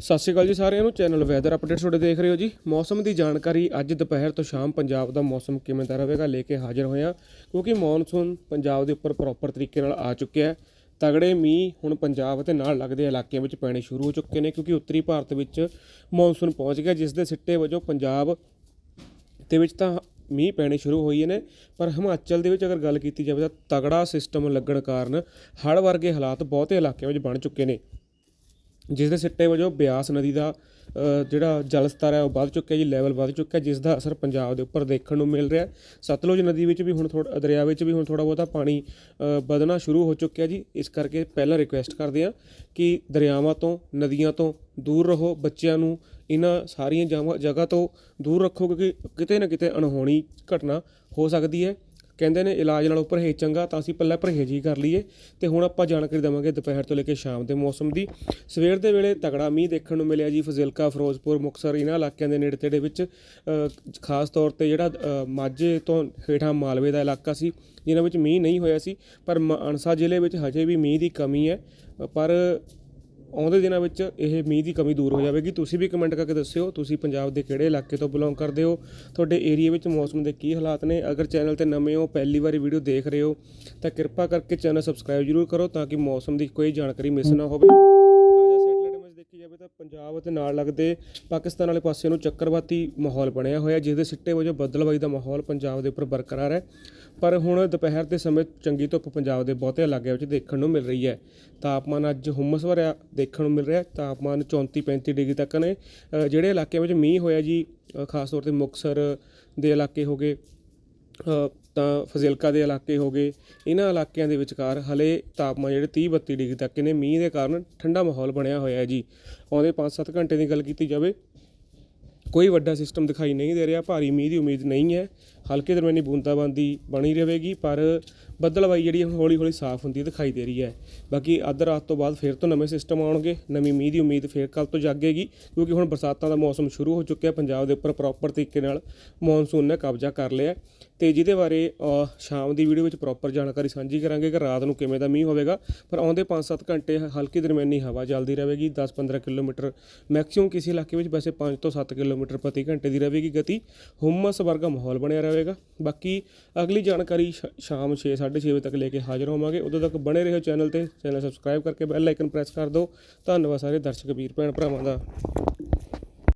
ਸਤਿ ਸ਼੍ਰੀ ਅਕਾਲ ਜੀ ਸਾਰਿਆਂ ਨੂੰ। ਚੈਨਲ ਵੈਦਰ ਅਪਡੇਟ ਤੁਹਾਡੇ ਦੇਖ ਰਹੇ ਹੋ ਜੀ। ਮੌਸਮ ਦੀ ਜਾਣਕਾਰੀ ਅੱਜ ਦੁਪਹਿਰ ਤੋਂ ਸ਼ਾਮ ਪੰਜਾਬ ਦਾ ਮੌਸਮ ਕਿਵੇਂ ਦਾ ਰਹੇਗਾ ਲੈ ਕੇ ਹਾਜ਼ਰ ਹੋਇਆ ਕਿਉਂਕਿ ਮੌਨਸੂਨ ਪੰਜਾਬ ਦੇ ਉੱਪਰ ਪ੍ਰੋਪਰ ਤਰੀਕੇ ਨਾਲ ਆ ਚੁੱਕਿਆ ਹੈ। ਤਗੜੇ ਮੀਂਹ ਹੁਣ ਪੰਜਾਬ ਅਤੇ ਨਾਲ ਲੱਗਦੇ ਇਲਾਕਿਆਂ ਵਿੱਚ ਪੈਣੇ ਸ਼ੁਰੂ ਹੋ ਚੁੱਕੇ ਨੇ ਕਿਉਂਕਿ ਉੱਤਰੀ ਭਾਰਤ ਵਿੱਚ ਮੌਨਸੂਨ ਪਹੁੰਚ ਗਿਆ, ਜਿਸ ਦੇ ਸਿੱਟੇ ਵਜੋਂ ਪੰਜਾਬ ਦੇ ਵਿੱਚ ਤਾਂ ਮੀਂਹ ਪੈਣੇ ਸ਼ੁਰੂ ਹੋਏ ਨੇ। ਪਰ ਹਿਮਾਚਲ ਦੇ ਵਿੱਚ ਅਗਰ ਗੱਲ ਕੀਤੀ ਜਾਵੇ ਤਾਂ ਤਗੜਾ ਸਿਸਟਮ ਲੱਗਣ ਕਾਰਨ ਹੜ੍ਹ ਵਰਗੇ ਹਾਲਾਤ ਬਹੁਤੇ ਇਲਾਕਿਆਂ ਵਿੱਚ ਬਣ ਚੁੱਕੇ ਨੇ। ਜਿਸ ਦੇ ਸਿੱਟੇ ਵਜੋਂ ਬਿਆਸ ਨਦੀ ਦਾ ਜਿਹੜਾ ਜਲ ਸਤਰ ਹੈ ਉਹ ਵੱਧ ਚੁੱਕਿਆ ਜੀ ਲੈਵਲ ਵੱਧ ਚੁੱਕਿਆ ਜਿਸ ਦਾ ਅਸਰ ਪੰਜਾਬ ਦੇ ਉੱਪਰ ਦੇਖਣ ਨੂੰ ਮਿਲ ਰਿਹਾ ਸਤਲੁਜ ਨਦੀ ਵਿੱਚ ਵੀ ਹੁਣ ਥੋੜਾ ਦਰਿਆ ਵਿੱਚ ਵੀ ਹੁਣ ਥੋੜਾ ਬਹੁਤਾ ਪਾਣੀ ਵਧਣਾ ਸ਼ੁਰੂ ਹੋ ਚੁੱਕਿਆ ਜੀ। ਇਸ ਕਰਕੇ ਪਹਿਲਾਂ ਰਿਕੁਐਸਟ ਕਰਦੇ ਹਾਂ ਕਿ ਦਰਿਆਵਾਂ ਤੋਂ, ਨਦੀਆਂ ਤੋਂ ਦੂਰ ਰਹੋ, ਬੱਚਿਆਂ ਨੂੰ ਇਹਨਾਂ ਸਾਰੀਆਂ ਜਗ੍ਹਾ ਜਗ੍ਹਾ ਤੋਂ ਦੂਰ ਰੱਖੋ, ਕਿਉਂਕਿ ਕਿਤੇ ਨਾ ਕਿਤੇ ਅਣਹੋਣੀ ਘਟਨਾ ਹੋ ਸਕਦੀ ਹੈ। ਕਹਿੰਦੇ ਨੇ ਇਲਾਜ ਨਾਲੋਂ ਪਰਹੇਜ਼ ਚੰਗਾ, ਤਾਂ ਅਸੀਂ ਪਹਿਲਾਂ ਪਰਹੇਜ਼ ਹੀ ਕਰ ਲਈਏ। ਤੇ ਹੁਣ ਆਪਾਂ ਜਾਣਕਾਰੀ ਦੇਵਾਂਗੇ ਦੁਪਹਿਰ ਤੋਂ ਲੈ ਕੇ ਸ਼ਾਮ ਦੇ ਮੌਸਮ ਦੀ। ਸਵੇਰ ਦੇ ਵੇਲੇ ਤਗੜਾ ਮੀਂਹ ਦੇਖਣ ਨੂੰ ਮਿਲਿਆ ਜੀ ਫਜ਼ਿਲਕਾ, ਫਿਰੋਜ਼ਪੁਰ, ਮੁਕਤਸਰ, ਇਹਨਾਂ ਇਲਾਕਿਆਂ ਦੇ ਨੇੜੇ ਤੇੜੇ ਵਿੱਚ ਖਾਸ ਤੌਰ ਤੇ ਜਿਹੜਾ ਮਾਝੇ ਤੋਂ ਹੇਠਾਂ ਮਾਲਵੇ ਦਾ ਇਲਾਕਾ ਸੀ, ਜਿਨ੍ਹਾਂ ਵਿੱਚ ਮੀਂਹ ਨਹੀਂ ਹੋਇਆ ਸੀ, ਪਰ ਮਾਨਸਾ ਜ਼ਿਲ੍ਹੇ ਵਿੱਚ ਹਜੇ ਵੀ ਮੀਂਹ ਦੀ ਕਮੀ ਹੈ। ਪਰ ਆਉਂਦੇ ਦਿਨਾਂ ਵਿੱਚ ਇਹ ਮੀਂਹ ਦੀ ਕਮੀ ਦੂਰ ਹੋ ਜਾਵੇਗੀ। ਤੁਸੀਂ ਵੀ ਕਮੈਂਟ ਕਰਕੇ ਦੱਸਿਓ, ਤੁਸੀਂ ਪੰਜਾਬ ਦੇ ਕਿਹੜੇ ਇਲਾਕੇ ਤੋਂ ਬਿਲੋਂਗ ਕਰਦੇ ਹੋ? ਤੁਹਾਡੇ ਏਰੀਆ ਵਿੱਚ ਮੌਸਮ ਦੇ ਕੀ ਹਾਲਾਤ ਨੇ? ਅਗਰ ਚੈਨਲ ਤੇ ਨਵੇਂ ਹੋ, ਪਹਿਲੀ ਵਾਰੀ ਵੀਡੀਓ ਦੇਖ ਰਹੇ ਹੋ, ਤਾਂ ਕਿਰਪਾ ਕਰਕੇ ਚੈਨਲ ਸਬਸਕ੍ਰਾਈਬ ਜ਼ਰੂਰ ਕਰੋ ਤਾਂ ਕਿ ਮੌਸਮ ਦੀ ਕੋਈ ਜਾਣਕਾਰੀ ਮਿਸ ਨਾ ਹੋਵੇ। ਜਾਵੇ ਤਾਂ ਪੰਜਾਬ ਅਤੇ ਨਾਲ ਲੱਗਦੇ ਪਾਕਿਸਤਾਨ ਵਾਲੇ ਪਾਸੇ ਨੂੰ ਚੱਕਰਵਾਤੀ ਮਾਹੌਲ ਬਣਿਆ ਹੋਇਆ ਜਿਸ ਦੇ ਸਿੱਟੇ ਵਜੋਂ ਬੱਦਲਬਾਈ ਦਾ ਮਾਹੌਲ ਪੰਜਾਬ ਦੇ ਉੱਪਰ ਬਰਕਰਾਰ ਹੈ। ਪਰ ਹੁਣ ਦੁਪਹਿਰ ਦੇ ਸਮੇਂ ਚੰਗੀ ਧੁੱਪ ਪੰਜਾਬ ਦੇ ਬਹੁਤੇ ਇਲਾਕਿਆਂ ਵਿੱਚ ਦੇਖਣ ਨੂੰ ਮਿਲ ਰਹੀ ਹੈ। ਤਾਪਮਾਨ ਅੱਜ ਹੁਮਸ ਭਰਿਆ ਦੇਖਣ ਨੂੰ ਮਿਲ ਰਿਹਾ ਤਾਪਮਾਨ 34 35 ਡਿਗਰੀ ਤੱਕ ਨੇ। ਜਿਹੜੇ ਇਲਾਕਿਆਂ ਵਿੱਚ ਮੀਂਹ ਹੋਇਆ ਜੀ ਖਾਸ ਤੌਰ ਤੇ ਮੁਕਤਸਰ ਦੇ ਇਲਾਕੇ ਹੋ ਗਏ ਤਾਂ ਫਜ਼ਿਲਕਾ ਦੇ ਇਲਾਕੇ ਹੋ ਗਏ। ਇਹਨਾਂ ਇਲਾਕਿਆਂ ਦੇ ਵਿਚਕਾਰ ਹਲੇ ਤਾਪਮਾਨ ਜਿਹੜੇ 30 32 ਡਿਗਰੀ ਤੱਕ ਨੇ। ਮੀਂਹ ਦੇ ਕਾਰਨ ਠੰਡਾ ਮਾਹੌਲ ਬਣਿਆ ਹੋਇਆ ਹੈ ਜੀ। ਆਉਂਦੇ 5-7 ਘੰਟੇ ਦੀ ਗੱਲ ਕੀਤੀ ਜਾਵੇ, ਕੋਈ ਵੱਡਾ ਸਿਸਟਮ ਦਿਖਾਈ ਨਹੀਂ ਦੇ ਰਿਹਾ। ਭਾਰੀ ਮੀਂਹ ਦੀ ਉਮੀਦ ਨਹੀਂ ਹੈ। ਹਲਕੇ ਦਰਮਿਆਨੀ ਬੂੰਦਾਬਾਂਦੀ ਬਣੀ ਰਹੇਗੀ, ਪਰ ਬੱਦਲਬਾਈ ਜਿਹੜੀ ਹੁਣ ਹੌਲੀ ਹੌਲੀ ਸਾਫ਼ ਹੁੰਦੀ ਦਿਖਾਈ ਦੇ ਰਹੀ ਹੈ। ਬਾਕੀ ਅੱਧ ਰਾਤ ਤੋਂ ਬਾਅਦ ਫਿਰ ਤੋਂ ਨਵੇਂ ਸਿਸਟਮ ਆਉਣਗੇ, ਨਵੀਂ ਮੀਂਹ ਦੀ ਉਮੀਦ ਫਿਰ ਕੱਲ ਤੋਂ ਜਾਗੇਗੀ, ਕਿਉਂਕਿ ਹੁਣ ਬਰਸਾਤਾਂ ਦਾ ਮੌਸਮ ਸ਼ੁਰੂ ਹੋ ਚੁੱਕਿਆ ਪੰਜਾਬ ਦੇ ਉੱਪਰ ਪ੍ਰੋਪਰ ਤਰੀਕੇ ਨਾਲ ਮੌਨਸੂਨ ਨੇ ਕਬਜ਼ਾ ਕਰ ਲਿਆ। ਤੇ ਜਿਹਦੇ ਬਾਰੇ ਸ਼ਾਮ ਦੀ ਵੀਡੀਓ ਵਿੱਚ ਪ੍ਰੋਪਰ ਜਾਣਕਾਰੀ ਸਾਂਝੀ ਕਰਾਂਗੇ ਕਿ ਰਾਤ ਨੂੰ ਕਿਵੇਂ ਦਾ ਮੀਂਹ ਹੋਵੇਗਾ। ਪਰ ਆਉਂਦੇ 5-7 ਘੰਟੇ ਹਲਕੀ ਦਰਮਿਆਨੀ ਹਵਾ ਚੱਲਦੀ ਰਹੇਗੀ 10-15 ਕਿਲੋਮੀਟਰ ਮੈਕਸਿਮਮ ਕਿਸੇ ਇਲਾਕੇ ਵਿੱਚ ਵੈਸੇ 5 ਤੋਂ 7 ਕਿਲੋਮੀਟਰ ਪ੍ਰਤੀ ਘੰਟੇ ਦੀ ਰਹੇਗੀ ਗਤੀ। ਹੁਮਸ ਵਰਗਾ ਮਾਹੌਲ ਬਣਿਆ ਰਹੇਗਾ। ਬਾਕੀ ਅਗਲੀ ਜਾਣਕਾਰੀ ਸ਼ਾਮ 6 6:30 ਵਜੇ ਤੱਕ ਲੈ ਕੇ ਹਾਜ਼ਰ ਹੋਵਾਂਗੇ। ਉਦੋਂ ਤੱਕ ਬਣੇ ਰਹੋ ਚੈਨਲ ਤੇ। ਚੈਨਲ ਸਬਸਕ੍ਰਾਈਬ ਕਰਕੇ ਬੈਲ ਆਈਕਨ ਪ੍ਰੈਸ ਕਰ ਦਿਓ। ਧੰਨਵਾਦ ਸਾਰੇ ਦਰਸ਼ਕ, ਵੀਰ, ਭੈਣ ਭਰਾਵਾਂ ਦਾ।